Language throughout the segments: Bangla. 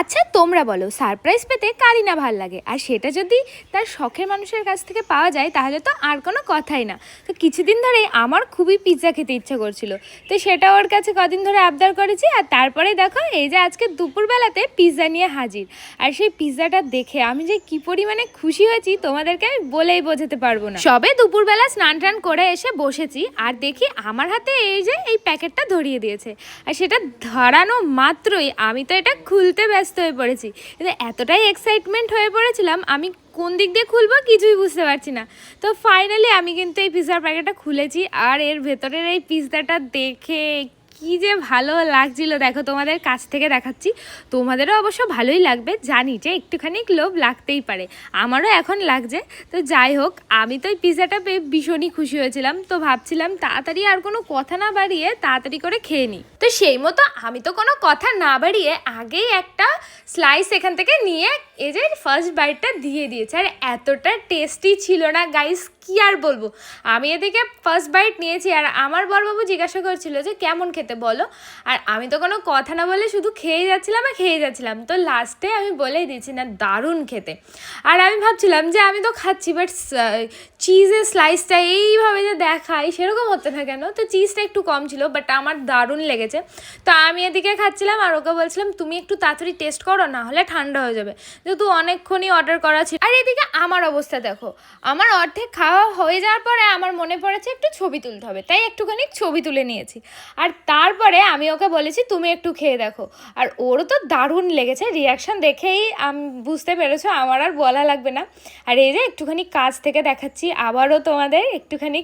আচ্ছা তোমরা বলো সারপ্রাইজ পেতে কারই না ভালো লাগে? আর সেটা যদি তার শখের মানুষের কাছ থেকে পাওয়া যায়, তাহলে তো আর কোনো কথাই না। তো কিছুদিন ধরে আমার খুবই পিৎজা খেতে ইচ্ছা করছিল। তো সেটা ওর কাছে কদিন ধরে আবদার করেছি, আর তারপরে দেখো, এই যে আজকে দুপুরবেলাতে পিৎজা নিয়ে হাজির। আর সেই পিৎজাটা দেখে আমি যে কি পরিমাণে খুশি হয়েছি, তোমাদেরকে আমি বলেই বোঝাতে পারব না। সবে দুপুরবেলা স্নান টান করে এসে বসেছি, আর দেখি আমার হাতে এই যে এই প্যাকেটটা ধরিয়ে দিয়েছে। আর সেটা ধরানো মাত্রই আমি তো এটা খুলতে ব্যস্ত হয়ে পড়েছি। কিন্তু এতটাই এক্সাইটমেন্ট হয়ে পড়েছিলাম, আমি কোন দিক দিয়ে খুলবো কিছুই বুঝতে পারছি না। তো ফাইনালি আমি কিন্তু এই পিৎজার প্যাকেটটা খুলেছি, আর এর ভেতরের এই পিৎজাটা দেখে কি যে ভালো লাগছিল। দেখো, তোমাদের কাছ থেকে দেখাচ্ছি। তোমাদেরও অবশ্য ভালোই লাগবে। জানি যে একটুখানি লোভ লাগতেই পারে। আমারও এখন লাগছে। তো যাই হোক, আমি তো এই পিৎজাটা পেয়ে ভীষণই খুশি হয়েছিলাম। তো ভাবছিলাম তাড়াতাড়ি আর কোনো কথা না বাড়িয়ে তাড়াতাড়ি করে খেয়ে নিই। তো সেই মতো আমি তো কোনো কথা না বাড়িয়ে আগেই একটা স্লাইস এখান থেকে নিয়ে এই যে ফার্স্ট বাইটটা দিয়ে দিয়েছে। আর এতটা টেস্টি ছিল না গাইস কি আর বলব? আমি এদিকে ফার্স্ট বাইট নিয়েছি আর আমার বরবাবু জিজ্ঞাসা করছিল যে, কেমন খেতে বলো? আর আমি তো কোনো কথা না বলে শুধু খেয়ে যাচ্ছিলাম আর খেয়ে যাচ্ছিলাম। তো লাস্টে আমি বলেই দিয়েছি, না, দারুণ খেতে। আর আমি ভাবছিলাম যে, আমি তো খাচ্ছি বাট চিজের স্লাইসটা এইভাবে যে দেখাই, সেরকম হচ্ছে না কেন? তো চিজটা একটু কম ছিল বাট আমার দারুণ লেগেছে। তো আমি এদিকে খাচ্ছিলাম আর ওকে বলছিলাম, তুমি একটু তাড়াতাড়ি টেস্ট করো, না হলে ঠান্ডা হয়ে যাবে। যেহেতু অনেকক্ষণই অর্ডার করা ছিল। আর এদিকে আমার অবস্থা দেখো, আমার অর্ধেক খাওয়া হয়ে যাওয়ার পরে আমার মনে পড়েছে একটু ছবি তুলতে হবে। তাই একটুখানি ছবি তুলে নিয়েছি। আর তারপরে আমি ওকে বলেছি, তুমি একটু খেয়ে দেখো। আর ওরও তো দারুণ লেগেছে। রিয়াকশান দেখেই আমি, বুঝতে পেরেছ, আমার আর বলা লাগবে না। আর এই যে একটুখানি কাজ থেকে দেখাচ্ছি, আবারও তোমাদের একটুখানি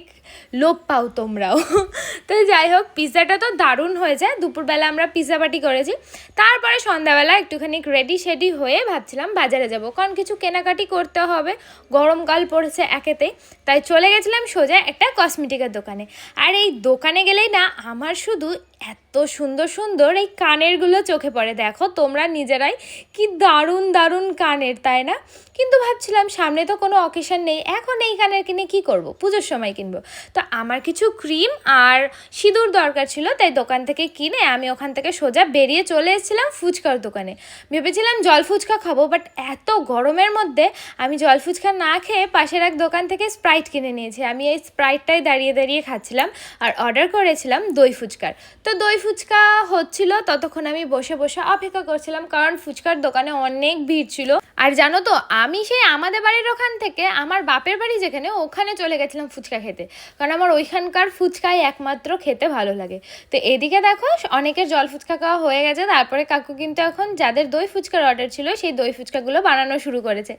লোভ পাও তোমরাও। তো যাই হোক পিৎজাটা তো দারুণ হয়েছে। দুপুরবেলা আমরা পিৎজা পার্টি করেছি। তারপরে সন্ধ্যাবেলা একটুখানি রেডি শেডি হয়ে ভাবছিলাম বাজারে যাব। কারণ কিছু কেনাকাটি করতে হবে। গরমকাল পড়েছে একেতেই। তাই চলে গেছিলাম সোজা একটা কসমেটিকের দোকানে। আর এই দোকানে গেলেই না আমার শুধু এত সুন্দর সুন্দর এই কানেরগুলো চোখে পড়ে। দেখো, তোমরা নিজেরাই কি দারুণ দারুণ কানের, তাই না? কিন্তু ভাবছিলাম সামনে তো কোনো অকেশন নেই। এখন এই কানের কিনে কি করব? পুজোর সময় কিনবো। তো আমার কিছু ক্রিম আর সিঁদুর দরকার ছিল, তাই দোকান থেকে কিনে আমি ওখান থেকে সোজা বেরিয়ে চলে এসেছিলাম ফুচকার দোকানে। ভেবেছিলাম জল ফুচকা খাব বাট এত গরমের মধ্যে আমি জল ফুচকা না খেয়ে পাশের এক দোকান থেকে স্প্রাইট কিনে নিয়েছি। আমি এই স্প্রাইটটাই দাঁড়িয়ে দাঁড়িয়ে খাচ্ছিলাম আর অর্ডার করেছিলাম দই ফুচকার। তো দই ফুচকা হচ্ছিল, ততক্ষণ আমি বসে বসে অপেক্ষা করছিলাম, কারণ ফুচকার দোকানে অনেক ভিড় ছিল। আর জানো তো, আমি সেই আমাদের বাড়ির ওখান থেকে আমার বাপের বাড়ি যেখানে, ওখানে চলে গেছিলাম ফুচকা খেতে। কারণ আমার ওইখানকার ফুচকাই একমাত্র খেতে ভালো লাগে। তো এদিকে দেখো, অনেকের জল ফুচকা খাওয়া হয়ে গেছে, তারপরে কাকু কিন্তু এখন যাদের দই ফুচকার অর্ডার ছিল, সেই দই ফুচকাগুলো বানানো শুরু করেছে।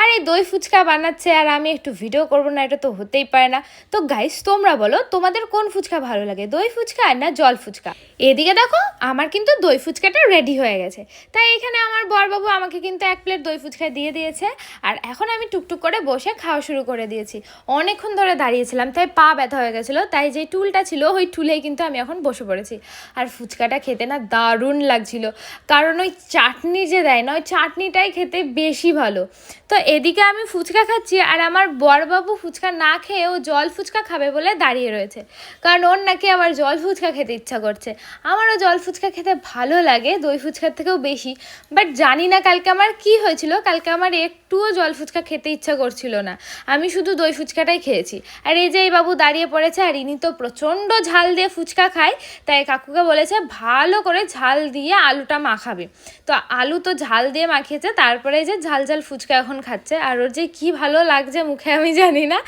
আর এই দই ফুচকা বানাচ্ছে, আর আমি একটু ভিডিও করব না, এটা তো হতেই পারে না। তো গাইস তোমরা বলো, তোমাদের কোন ফুচকা ভালো লাগে, দই ফুচকা আর না জল ফুচকা? এদিকে দেখো, আমার কিন্তু দই ফুচকাটা রেডি হয়ে গেছে। তাই এখানে আমার বরবাবু আমাকে কিন্তু এক প্লেট দই ফুচকা দিয়ে দিয়েছে। আর এখন আমি টুকটুক করে বসে খাওয়া শুরু করে দিয়েছি। অনেকক্ষণ ধরে দাঁড়িয়েছিলাম, তাই পা ব্যথা হয়ে গেছিল। তাই যে টুলটা ছিল, ওই টুলেই কিন্তু আমি এখন বসে পড়েছি। আর ফুচকাটা খেতে না দারুণ লাগছিল। কারণ ওই চাটনি যে দেয় না, ওই চাটনিটাই খেতে বেশি ভালো। তো এদিকে আমি ফুচকা খাচ্ছি, আর আমার বরবাবু ফুচকা না খেয়ে ও জল ফুচকা খাবে বলে দাঁড়িয়ে রয়েছে। কারণ ওর নাকি আবার জল ফুচকা খেতে ইচ্ছা করছে। আমারও জল ফুচকা খেতে ভালো লাগে, দই ফুচকার থেকেও বেশি। বাট জানি না কালকে আমার কি হয়েছিল, কালকে আমার একটুও জল ফুচকা খেতে ইচ্ছা করছিল না। আমি শুধু দই ফুচকাটাই খেয়েছি। আর এই যে এই বাবু দাঁড়িয়ে পড়েছে, আর ইনি তো প্রচণ্ড ঝাল দিয়ে ফুচকা খায়, তাই কাকুকে বলেছে ভালো করে ঝাল দিয়ে আলুটা মাখাবে। তো আলু তো ঝাল দিয়ে মাখিয়েছে, তারপরে যে ঝাল ঝাল ফুচকা এখন খাচ্ছে। আর ওর যে কি ভালো লাগছে মুখে আমি জানি না।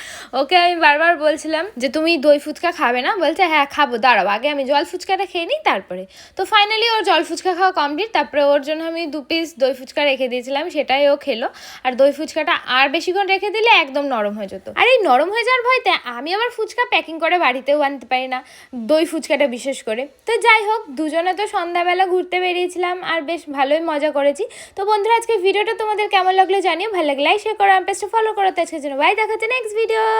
ওকে আমি বারবার বলছিলাম যে, তুমি দই ফুচকা খাবে না? বলছে হ্যাঁ খাব, দাঁড়াও, আগে আমি জল ফুচকাটা খেয়ে নিই, তারপরে। তো ফাইনালি ওর জল ফুচকা খাওয়া কমপ্লিট তারপরে ওর জন্য আমি দু পিস দই ফুচকা রেখে দিয়েছিলাম, সেটাই ও খেলো। আর দই ফুচকাটা আর বেশিক্ষণ রেখে দিলে একদম নরম হয়ে যেত। আর এই নরম হয়ে যাওয়ার ভয়তে আমি আমার ফুচকা প্যাকিং করে বাড়িতেও আনতে পারি না, দই ফুচকাটা বিশেষ করে। তো যাই হোক, দুজনে তো সন্ধ্যাবেলা ঘুরতে বেরিয়েছিলাম, আর বেশ ভালোই মজা করেছি। তো বন্ধুরা আজকে ভিডিওটা তোমাদের কেমন লাগল জানিও, ভালো লাগলে লাইক শেয়ার করো আমার পেজটা ফলো করো, তো আজকের জন্য বাই দেখাচ্ছে নেক্সট ভিডিও